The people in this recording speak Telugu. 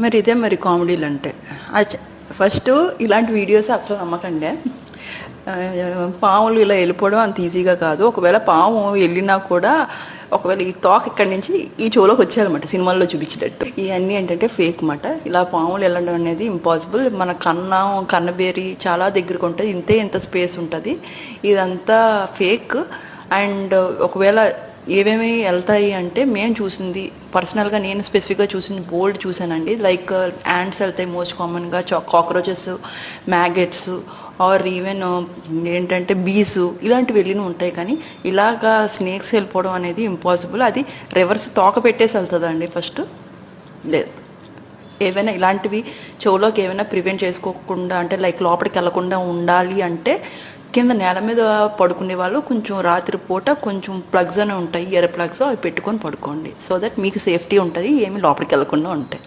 మరి ఇదే మరి కామెడీలు అంటే. ఫస్ట్ ఇలాంటి వీడియోస్ అసలు నమ్మకండి. పాములు ఇలా వెళ్ళిపోవడం అంత ఈజీగా కాదు. ఒకవేళ పాము వెళ్ళినా కూడా ఒకవేళ ఈ తోక ఇక్కడి నుంచి ఈ చెవులోకి వచ్చేయాలన్నమాట సినిమాల్లో చూపించేటట్టు. ఇవన్నీ ఏంటంటే ఫేక్ మాట ఇలా పాములు వెళ్ళడం అనేది ఇంపాసిబుల్. మన కన్నం కన్నబేరి చాలా దగ్గరకు ఉంటుంది. ఇంతే ఇంత స్పేస్ ఉంటుంది. ఇదంతా ఫేక్. అండ్ ఒకవేళ ఏమేమి వెళ్తాయి అంటే మేము చూసింది పర్సనల్గా నేను స్పెసిఫిక్గా చూసింది బోల్డ్ చూసానండి లైక్ యాండ్స్ వెళ్తాయి మోస్ట్ కామన్గా చా కాక్రోచెస్ మ్యాగెట్స్ ఆర్ ఈవెన్ ఏంటంటే బీస్ ఇలాంటివి వెళ్ళిన ఉంటాయి. కానీ ఇలాగా స్నేక్స్ వెళ్ళిపోవడం అనేది ఇంపాసిబుల్ అది రివర్స్ తోక పెట్టేసి వెళ్తుందండి ఫస్ట్ లేదు ఏవైనా ఇలాంటివి చెవులోకి ఏమైనా ప్రివెంట్ చేసుకోకుండా అంటే లైక్ లోపలికి వెళ్ళకుండా ఉండాలి అంటే కింద నేల మీద పడుకునే వాళ్ళు కొంచెం రాత్రి పూట కొంచెం ప్లగ్స్ అని ఉంటాయి ఇయర్ ప్లగ్స్ అవి పెట్టుకొని పడుకోండి. సో దట్ మీకు సేఫ్టీ ఉంటుంది ఏమి లోపలికి వెళ్ళకుండా ఉంటాయి